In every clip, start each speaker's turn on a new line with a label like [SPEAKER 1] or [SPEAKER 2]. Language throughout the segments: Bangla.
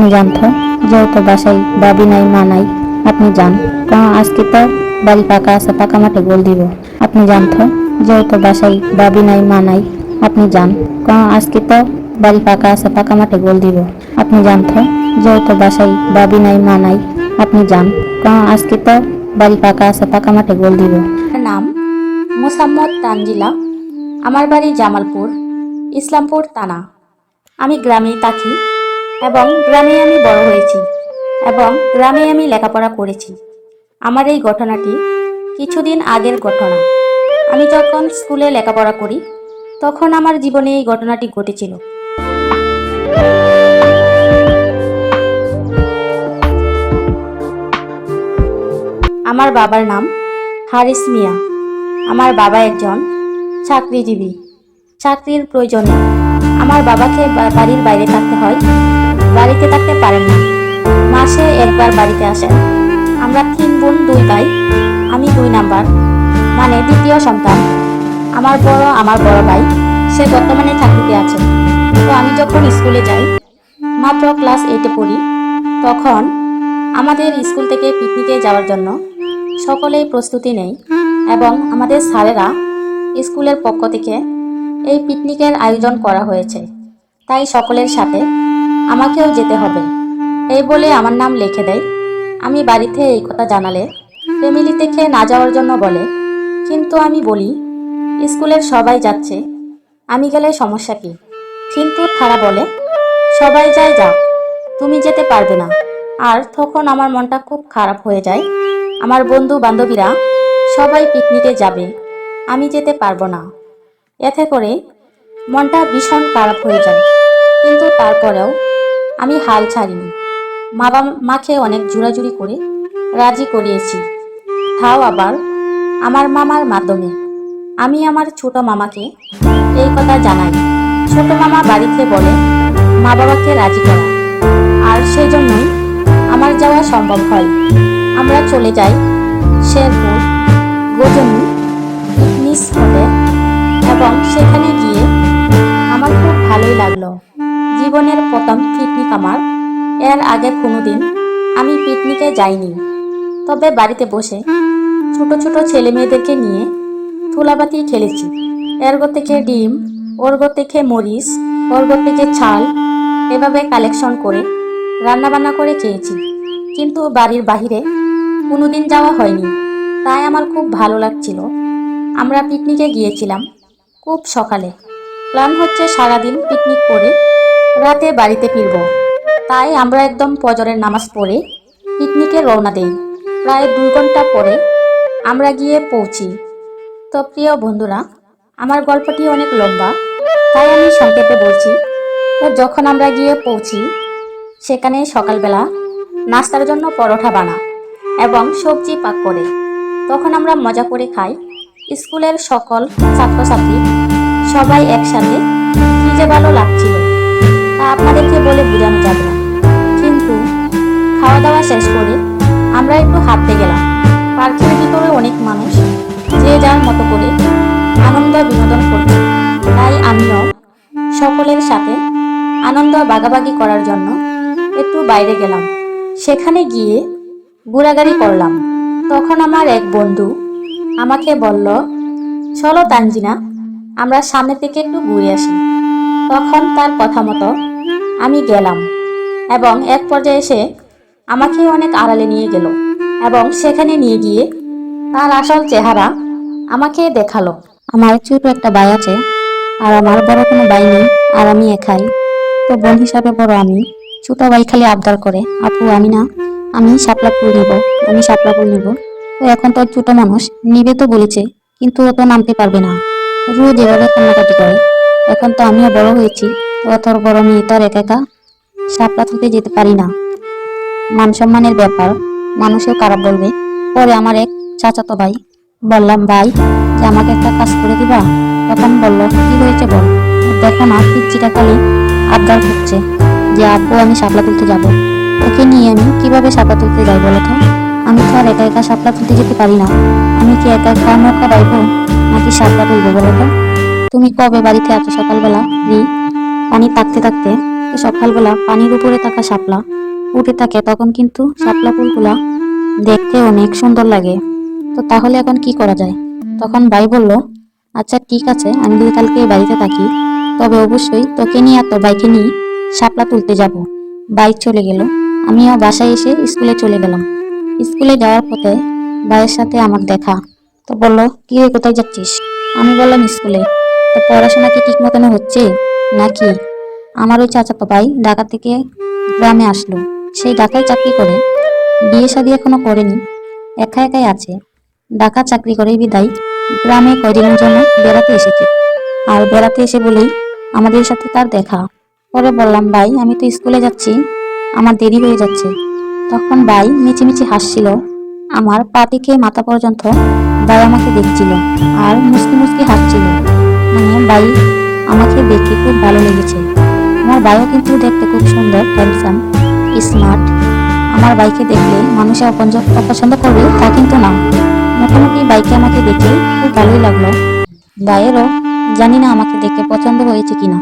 [SPEAKER 1] আপনি জানতো যেহেতু বাসায়, বাবি নাই, মা নাই, আপনি যান। কারণ আজকে তো বাড়ি পাকা আছে, পাকা মাঠে গোল দিব। আপনি জানতো যেহেতু বাসায়, বাবি নাই, মা নাই, আপনি যান। কারণ আজকে তো বাড়ি পাকা আছে, পাকা মাঠে গোল দিব। আপনি জানতো যেহেতু বাসায়, বাবি নাই, মা নাই, আপনি যান। কারণ আজকে তো বাড়ি পাকা আছে, পাকা মাঠে গোল দিব।
[SPEAKER 2] নাম মোসাম্মদ তানজিলা। আমার বাড়ি জামালপুর, ইসলামপুর, তানা। আমি গ্রামেই থাকি। এবং গ্রামে আমি বড় হয়েছি এবং গ্রামে আমি লেখাপড়া করেছি। আমার এই ঘটনাটি কিছুদিন আগের ঘটনা। আমি যখন স্কুলে লেখাপড়া করি, তখন আমার জীবনে এই ঘটনাটি ঘটেছিল। আমার বাবার নাম হারিস মিয়া। আমার বাবা একজন চাকরিজীবী। চাকরির প্রয়োজনে আমার বাবাকে বাড়ির বাইরে থাকতে হয়। বাড়িতে থাকতে পারেন না। মাসে একবার বাড়িতে আসেন। আমরা তিন বোন, দুই ভাই, আমি দুই নাম্বার মানে দ্বিতীয় সন্তান। আমার বড় আমার বড় ভাই, সে বর্তমানে চাকরিতে আছে। তো আমি যখন স্কুলে যাই, মাত্র ক্লাস এইটে পড়ি, তখন আমাদের স্কুল থেকে পিকনিকে যাওয়ার জন্য সকলেই প্রস্তুতি নেই এবং আমাদের স্যারেরা স্কুলের পক্ষ থেকে এই পিকনিকের আয়োজন করা হয়েছে। তাই সকলের সাথে আমাকেও যেতে হবে। এই বলে আমার নাম লিখে দেয়। আমি বাড়িতে এই কথা জানালে ফ্যামিলি থেকে না যাওয়ার জন্য বলে, কিন্তু আমি বলি, স্কুলের সবাই যাচ্ছে, আমি গেলে সমস্যা কি? কিন্তু তারা বলে, সবাই যায় যাও তুমি যেতে পারবে না। আর তখন আমার মনটা খুব খারাপ হয়ে যায়। আমার বন্ধু বান্ধবীরা সবাই পিকনিকে যাবে, আমি যেতে পারব না। এতে করে মনটা ভীষণ খারাপ হয়ে যায়। কিন্তু তারপরেও আমি হাল ছাড়িনি। মা বাবা মাকে অনেক জোরাজুরি করে রাজি করিয়েছি। তাও আবার আমার মামার মাধ্যমে। আমি আমার ছোট মামাকে এই কথা জানাই। ছোট মামা বাড়িতে বলে, মা বাবাকে রাজি করা। আর সেই জন্যই আমার যাওয়া সম্ভব হয়। আমরা চলে যাই শেরপুর, গজনী পিকনিক স্পটে এবং সেখানে গিয়ে আমার খুব ভালোই লাগল। জীবনের প্রথম পিকনিক আমার। এর আগে কোনোদিন আমি পিকনিকে যাইনি। তবে বাড়িতে বসে ছোট ছোট ছেলে মেয়েদেরকে নিয়ে তুলাবাতি খেলেছি। এর গো থেকে ডিম ওর গো থেকে মরিচ ওর গো থেকে ছাল এভাবে কালেকশন করে রান্নাবান্না করে খেয়েছি। কিন্তু বাড়ির বাহিরে কোনোদিন যাওয়া হয়নি। তাই আমার খুব ভালো লাগছিল। আমরা পিকনিকে গিয়েছিলাম খুব সকালে। প্ল্যান হচ্ছে সারাদিন পিকনিক করে রাতে বাড়িতে ফিরব। তাই আমরা একদম ফজরের নামাজ পড়ে পিকনিকে রওনা দেই। প্রায় দুই ঘণ্টা পরে আমরা গিয়ে পৌঁছি। তো প্রিয় বন্ধুরা, আমার গল্পটি অনেক লম্বা, তাই আমি সংক্ষেপে বলছি। তো যখন আমরা গিয়ে পৌঁছি, সেখানে সকালবেলা নাস্তার জন্য পরোঠা বানা এবং সবজি পাক করে। তখন আমরা মজা করে খাই। স্কুলের সকল ছাত্রছাত্রী সবাই একসাথে যে ভালো লাগছিল। তা আপনাদেরকে বলে বোঝানো যাবে না। কিন্তু খাওয়া দাওয়া শেষ করে আমরা একটু হাঁটতে গেলাম। পার্কের ভিতরে অনেক মানুষ, যে যার মতো করে আনন্দ বিনোদন করছে তাই আমিও সকলের সাথে আনন্দ বাগাবাগি করার জন্য একটু বাইরে গেলাম। সেখানে গিয়ে ঘোরাগাড়ি করলাম। তখন আমার এক বন্ধু আমাকে বলল, চলো তানজিনা, আমরা সামনে থেকে একটু ঘুরে আসি। তখন তার কথা মতো আমি গেলাম। এবং এক পর্যায়ে এসে আমাকে অনেক আড়ালে নিয়ে গেল এবং সেখানে নিয়ে গিয়ে তার আসল চেহারা আমাকে দেখাল।
[SPEAKER 1] আমার ছোট একটা ভাই আছে আর আমার বড় কোনো ভাই নেই আর আমি একাই। তো বোন হিসাবে বড় আমি। ছোট ভাই খালি আবদার করে, আপু, আমি না, আমি শাপলা ফুল নিব, আমি শাপলা ফুল নিব। তো এখন তো ছোট মানুষ নিবে তো বলেছে, কিন্তু ও তো নামতে পারবে না। রোজ এভাবে কান্নাকাটি করে, এখন তো আমিও বড় হয়েছি। তো তোর বড় মেয়ে তো আর একা একা শাপলা তুলতে যেতে পারি না। মান সম্মানের ব্যাপার, মানুষও খারাপ বলবে। পরে আমার এক চাচাতো ভাই, বললাম, ভাই, যে আমাকে একটা কাজ করে দিবা? তখন বলল, কি হয়েছে বল? দেখো না পিচ্ছিটা খালি আবদার করছে যে, আব্বু, আমি সাপলা তুলতে যাব। ওকে নিয়ে আমি কীভাবে সাপলা তুলতে যাই বলো তো? আমি তো আর একা একা সাপলা তুলতে যেতে পারি না। আমি কি একা একা নৌকা বাইবো নাকি সাপলা তুলবো বলো তো? তুমি কবে বাড়িতে এত সকালবেলা, রি? পানি থাকতে থাকতে
[SPEAKER 2] তো সকালবেলা পানির উপরে থাকা শাপলা উঠে থাকে। তখন কিন্তু শাপলা ফুলগুলা দেখতে অনেক সুন্দর লাগে। তো তাহলে এখন কি করা যায়? তখন ভাই বলল আচ্ছা ঠিক আছে, আমি যদি কালকে বাড়িতে থাকি, তবে অবশ্যই তোকে নিয়ে আর তোর বাইকে নিয়ে শাপলা তুলতে যাব। বাইক চলে গেল। আমিও বাসায় এসে স্কুলে চলে গেলাম। স্কুলে যাওয়ার পথে ভাইয়ের সাথে আমার দেখা। তো বলল, কি রে, কোথায় যাচ্ছিস? আমি বললাম, স্কুলে। তো পড়াশোনা কি ঠিক মতন হচ্ছে? নাকি? আমার ওই চাচাতো ভাই ঢাকা থেকে গ্রামে আসলো। সেই ঢাকায় চাকরি করে। বিয়ে শাদী এখনও করেনি। একা একাই আছে। ঢাকা চাকরি করে বিদায়। গ্রামে কয়দিনের জন্য বেড়াতে এসেছে। আর বেড়াতে এসে বলেই আমাদের সাথে তার দেখা। পরে বললাম, ভাই, আমি তো স্কুলে যাচ্ছি। আমার দেরি হয়ে যাচ্ছে। তখন ভাই মিচি মিচিমিচি হাসছিল। আমার পা থেকে মাথা পর্যন্ত ভাই আমাকে দেখছিল আর মুসকি মুসকি হাসছিল। মানে ভাই আমাকে দেখে খুব ভালো লেগেছে। আমার ভাইও কিন্তু দেখতে খুব সুন্দর হ্যান্ডসাম স্মার্ট আমার বাইকে দেখলে মানুষে অপছন্দ করবে তা কিন্তু না। মোটামুটি বাইকে আমাকে দেখে খুব ভালোই লাগল। ভাইয়েরও জানি না আমাকে দেখে পছন্দ হয়েছে কিনা।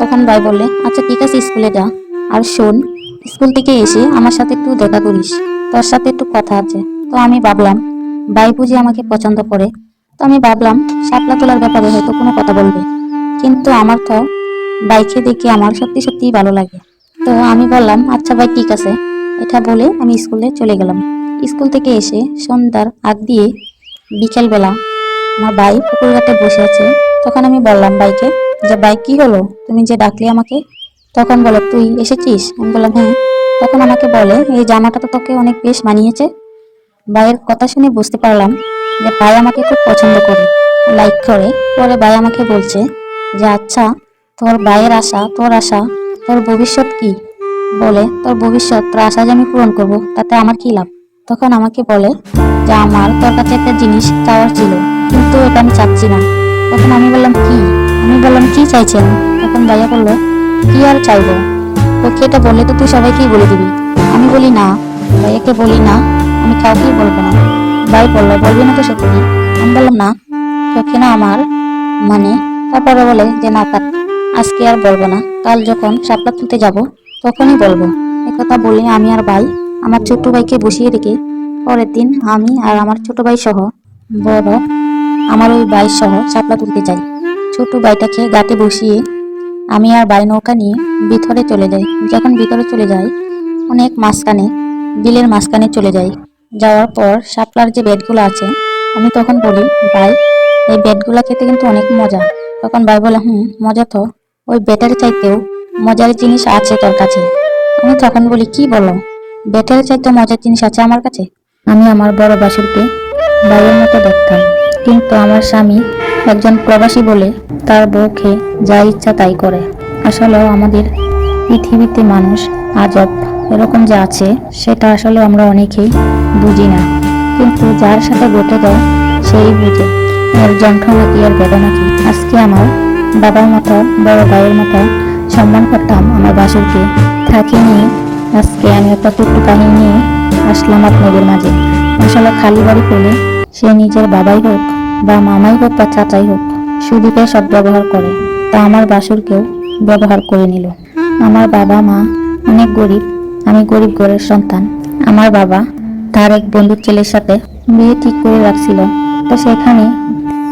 [SPEAKER 2] তখন ভাই বললে আচ্ছা ঠিক আছে, স্কুলে যা। আর শোন, স্কুল থেকে এসে আমার সাথে একটু দেখা করিস। তোর সাথে একটু কথা আছে। তো আমি ভাবলাম, ভাই বুঝি আমাকে পছন্দ করে। তো আমি ভাবলাম, শাপলা তোলার ব্যাপারে হয়তো কোনো কথা বলবে। কিন্তু আমার তো বাইকে দেখে আমার সত্যি সত্যিই ভালো লাগে। তো আমি বললাম আচ্ছা ভাই, ঠিক আছে। এটা বলে আমি স্কুলে চলে গেলাম। স্কুল থেকে এসে সন্ধ্যার আগ দিয়ে বিকেলবেলা আমার ভাই পুকুর ঘাটে বসে আছে। তখন আমি বললাম বাইকে যে বাইক কি হলো? তুমি যে ডাকলে আমাকে, তখন বলো, তুই এসেছিস? আমি বললাম হ্যাঁ। তখন আমাকে বলে, এই জামাটা তো তোকে অনেক বেশ মানিয়েছে। ভাইয়ের কথা শুনে বুঝতে পারলাম যে ভাই আমাকে খুব পছন্দ করে, লাইক করে। পরে ভাই আমাকে বলছে যে আচ্ছা তোর ভাইয়ের আশা, তোর আশা, তোর ভবিষ্যৎ কি? বলে, তোর ভবিষ্যৎ, তোর আশা যে আমি পূরণ করব, তাতে আমার কি লাভ? তখন আমাকে বলে যে, আমার, তোর কাছে একটা জিনিস চাওয়ার ছিল, কিন্তু এটা আমি চাচ্ছি না। তখন আমি বললাম, কি? আমি বললাম, কি চাইছেন তখন ভাইয়া বলল, কি আর চাইব? তোকে এটা বললে তো তুই সবাইকেই বলে দিবি। আমি বলি, না। ভাইয়াকে বলি, না, আমি কাউকেই বলব না। ভাই বলল, বলবি না তো সত্যি আমি বললাম, না। তোকে না আমার মানে তারপরে বলে যে, না থাক আজকে আর বলব না। কাল যখন শাপলা তুলতে যাব, তখনই বলব। একথা বলে আমি আর ভাই, আমার ছোট ভাইকে বসিয়ে রেখে পরের দিন আমি আর আমার ছোট ভাই সহ, বড় আমার ওই ভাই সহ শাপলা তুলতে যাই। ছোট ভাইটাকে গাতে বসিয়ে আমি আর ভাই নৌকা নিয়ে ভিতরে চলে যাই। যখন ভিতরে চলে যাই, অনেক মাঝখানে, বিলের মাঝখানে চলে যাই। যাওয়ার পর শাপলার যে বেডগুলো আছে, আমি তখন বলি, ভাই, এই বেডগুলো খেতে কিন্তু অনেক মজা। তখন ভাই বলে হুম, মজা তো। ওই বেটার চাইতেও মজার জিনিস আছে তোর কাছে। আমি তখন বলি, কি বলো? বেটার চাইতে মজার জিনিস আছে আমার কাছে? আমি আমার বড় বাসুরকে ভাইয়ের মতো দেখতাম। কিন্তু আমার স্বামী একজন প্রবাসী বলে তার বউকে যা ইচ্ছা তাই করে। আসলেও আমাদের পৃথিবীতে মানুষ আজব। এরকম যে আছে, সেটা আসলে আমরা অনেকেই বুঝি না। কিন্তু যার সাথে ঘটে যায় সেই বুঝে। এর যন্ত্রণা কি আর বেদনা কি? আজকে আমার বাবার মতো, বড় ভাইয়ের মতো সম্মান করতাম আমার বাসুরকে। থাকি নিয়ে আজকে আমি একটা ছোট্ট কাহিনী নিয়ে আসলাম আপনাদের মাঝে। আসলে খালি বাড়ি পেলে সে নিজের বাবাই হোক বা মামাই হোক বা চাচাই হোক, সুদীপে সব ব্যবহার করে। তা আমার বাসুরকেও ব্যবহার করে নিল। আমার বাবা মা অনেক গরিব, আমি গরিব ঘরের সন্তান। আমার বাবা তার এক বন্ধুর ছেলের সাথে বিয়ে ঠিক করে রাখছিল। তো সেখানে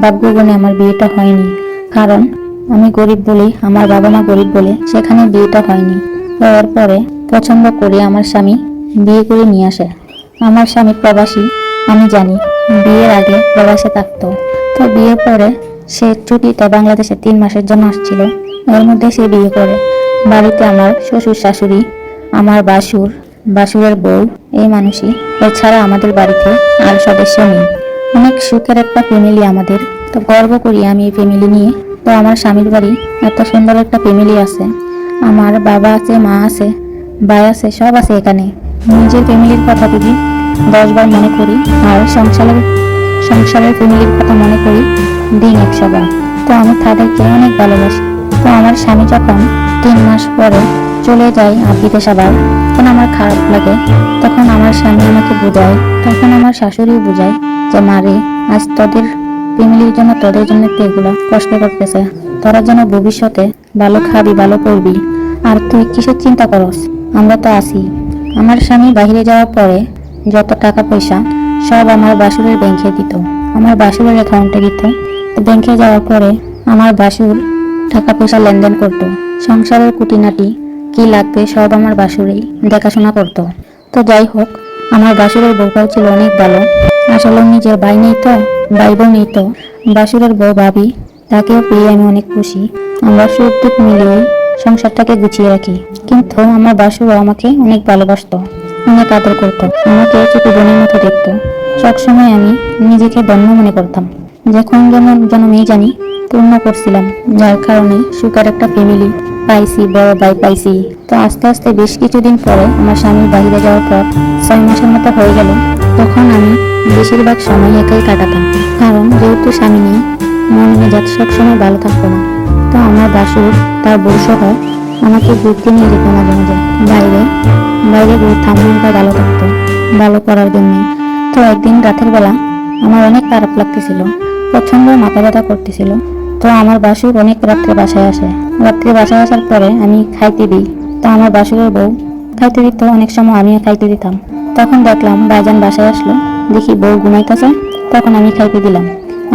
[SPEAKER 2] ভাগ্যগুণে আমার বিয়েটা হয়নি। কারণ, আমি গরিব বলে, আমার বাবা মা গরিব বলে সেখানে বিয়েটা হয়নি। হওয়ার পরে পছন্দ করে আমার স্বামী বিয়ে করে নিয়ে আসে। আমার স্বামী প্রবাসী, আমি জানি, বিয়ের আগে প্রবাসে থাকতো। তো বিয়ের পরে সে ছুটিতে বাংলাদেশে তিন মাসের জন্য আসছিল। এর মধ্যে সে বিয়ে করে। বাড়িতে আমার শ্বশুর, শাশুড়ি, আমার বাসুর, বাসুরের বউ, এই মানুষই। এছাড়া আমাদের বাড়িতে আর সদস্য নেই। অনেক সুখের একটা ফ্যামিলি আমাদের। তো গর্ব করি আমি এই ফ্যামিলি নিয়ে। তো আমার স্বামীর বাড়ি এত সুন্দর একটা ফ্যামিলি আছে। আমার বাবা আছে, মা আছে, ভাই আছে, সব আছে এখানে। নিজের ফ্যামিলির কথা যদি দশবার মনে করি, আর সংসারের সংসারের ফ্যামিলির কথা মনে করি, দিন একশো বার তো আমি তাদেরকে অনেক ভালোবাসি। তো আমার স্বামী যখন তিন মাস পরে চলে যায় আর বিদেশ আবার তখন আমার খারাপ লাগে। তখন আমার স্বামী আমাকে বোঝায়, তখন আমার শাশুড়িও বোঝায়। যে মারে আজ তোদের ফ্যামিলির জন্য তোদের জন্য এগুলো কষ্ট করতেছে। তোরা যেন ভবিষ্যতে ভালো খাবি, ভালো করবি। আর তুই কিসের চিন্তা করস? আমরা তো আছি। আমার স্বামী বাইরে যাওয়ার পরে যত টাকা পয়সা, সব আমার বাসুরের ব্যাংকে দিত। আমার বাসুরের অ্যাকাউন্টে দিত। ব্যাংকে যাওয়ার পরে আমার বাসুর টাকা পয়সা লেনদেন করত। সংসারের কুটিনাটি কি লাগবে সব আমার বাসুরেই দেখাশোনা করত। তো যাই হোক, আমার বাসুরের বউটাও ছিল অনেক ভালো। আসলে নিজের ভাই নেই তো ভাই বোন নেই তো। বাসুরের বউ ভাবি, তাকেও পেয়ে আমি অনেক খুশি। আমরা সুখ মিলিয়ে সংসারটাকে গুছিয়ে রাখি। কিন্তু আমার বাসুরও আমাকে অনেক ভালোবাসতো, অনেক আদর করতো, আমাকে ছোট বোনের মতো দেখতো। সবসময় আমি নিজেকে ধন্য মনে করতাম। যখন যেমন যেন মেয়ে জানি পূর্ণ করছিলাম, যার কারণে সুখের একটা ফ্যামিলি পাইছি, বড় ভাই পাইছি। তো আস্তে আস্তে বেশ কিছুদিন পরে আমার স্বামী বাইরে যাওয়ার পর ছয় মাসের মতো হয়ে গেল, তখন আমি বেশিরভাগ সময় একাই কাটাতাম। কারণ যেহেতু স্বামী নেই, মন মেজাজ সবসময় ভালো থাকতো না। তো আমার বাসুর তার বউ সহ আমাকে ঘুরতে নিয়ে যেত মাঝে মাঝে বাইরে বাইরে ঘুরতাম মনটা ভালো থাকতো, ভালো করার জন্য তো একদিন রাতের বেলা আমার অনেক খারাপ লাগতেছিল প্রচণ্ড মাথা ব্যথা করতেছিল। তো আমার বাসুর অনেক রাত্রে বাসায় আসে। রাত্রে বাসায় আসার পরে আমি খাইতে দিই। তো আমার বাসুরের বউ খাইতে দিত, অনেক সময় আমিও খাইতে দিতাম। তখন দেখলাম বাইজান বাসায় আসলো। দেখি বউ ঘুমাইতেছে, তখন আমি খাইতে দিলাম।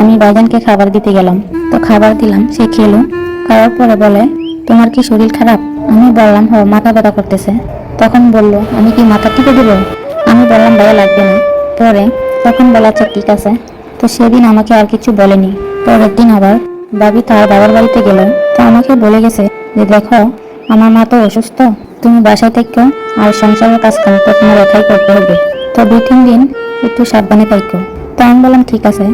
[SPEAKER 2] আমি বাইজানকে খাবার দিতে গেলাম। তো খাবার দিলাম, সে খেলো। খাওয়ার পরে বলে, তোমার কি শরীর খারাপ? আমি বললাম হ মাথা ব্যথা করতেছে। তখন বলল, আমি কি মাথা টিপে দিব? আমি বললাম, ভাইয়া, লাগবে না। পরে তখন বলা আচ্ছা ঠিক আছে। তো সেদিন আমাকে আর কিছু বলেনি। পরের দিন আবার বাবি তার বাবার বাড়িতে গেল। তো আমাকে বলে গেছে যে, দেখো, আমার মা তো অসুস্থ। তুমি বাসায় থেকো আর সংসারের কাজ কাম তো তোমার একাই করতে হবে। তো দু তিন দিন একটু সাবধানে থাকো তো আমি বললাম, ঠিক আছে।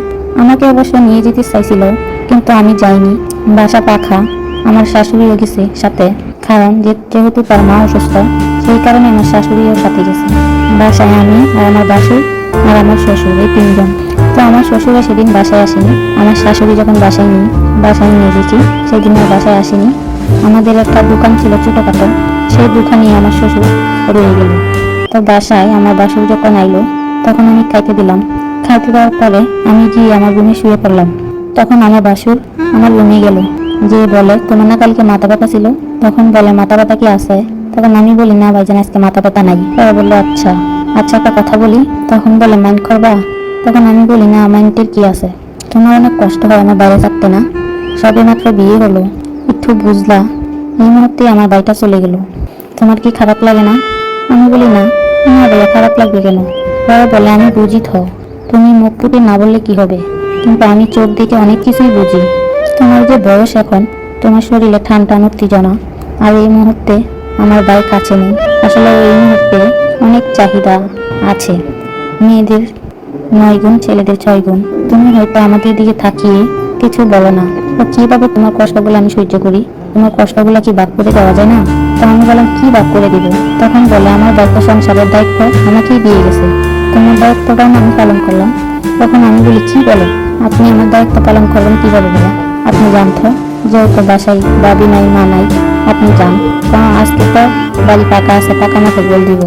[SPEAKER 2] আমাকে অবশ্য নিয়ে যেতে চাইছিল, কিন্তু আমি যাইনি। বাসা পাখা আমার শাশুড়িও গেছে সাথে, কারণ যেহেতু তার মা অসুস্থ, সেই কারণে আমার শাশুড়িও সাথে গেছে। বাসায় আমি আর আমার বাসুর আর আমার শ্বশুর, এই তিনজন। তো আমার শ্বশুরও সেদিন বাসায় আসেনি। আমার শাশুড়ি যখন বাসায় নিই, বাসায় নিয়ে গেছি, সেদিন আর বাসায় আসেনি। আমাদের একটা দোকান ছিল ছোটোখাটো, সেই দোকানে আমার শ্বশুর রয়ে গেল। তো বাসায় আমার বাসুর যখন আইলো তখন আমি খাইতে দিলাম। খাইতে দেওয়ার পরে আমি গিয়ে আমার রুমে শুয়ে পড়লাম। তখন আমার বাসুর আমার রুমে গেল। যে বলে, তোমার না কালকে মাথা ব্যথা ছিল? তখন বলে মাথা ব্যথা কি আছে? তখন আমি বলি, না ভাইজান, আজকে মাথা ব্যথা নাই। পরে বলল আচ্ছা আচ্ছা একটা কথা বলি। তখন বলে, মাইন্ড করবা? তখন আমি বলি, না, মাইন্ডের কি আছে? তোমার অনেক কষ্ট হয়, আমার বাইরে থাকতে না? সবে মাত্র বিয়ে হলো। একটু বুঝলা, এই মুহূর্তে আমার বাড়িটা চলে গেল। তোমার কি খারাপ লাগে না? আমি বলি, না না ভাইয়া খারাপ লাগবে কেন? বাবা বলে আমি বুঝি থ। তুমি মুখ ফুটে না বললে কি হবে? কিন্তু আমি চোখ দেখে অনেক কিছুই বুঝি। তোমার যে বয়স এখন, তোমার শরীরে ঠান টান উত্তেজনা। আর এই মুহূর্তে আমার ভাই কাছে নেই। আসলে এই মুহূর্তে অনেক চাহিদা আছে। মেয়েদের নয় গুণ, ছেলেদের ছয় গুণ। তুমি হয়তো আমাদের দিকে থাকিয়ে কিছু বলো না। তো কীভাবে তোমার কষ্টগুলো আমি সহ্য করি? তোমার কষ্টগুলো কি বাক করে দেওয়া যায় না? তো আমি বললাম, কি বাক করে দিব? তখন বলে, আমার দায়িত্ব সংসারের দায়িত্ব আমাকেই দিয়ে গেছে। তোমার দায়িত্বটাও আমি পালন করলাম। তখন আমি বলি কি বলে, আপনি আমার দায়িত্ব পালন করবেন কীভাবে বলে? আপনি জানতো যেহেতু বাসায় বাবি নাই, মা নাই, আপনি যান। কারণ আজকে তো বাড়ি পাকা আছে, পাকা মাকে বল দিব।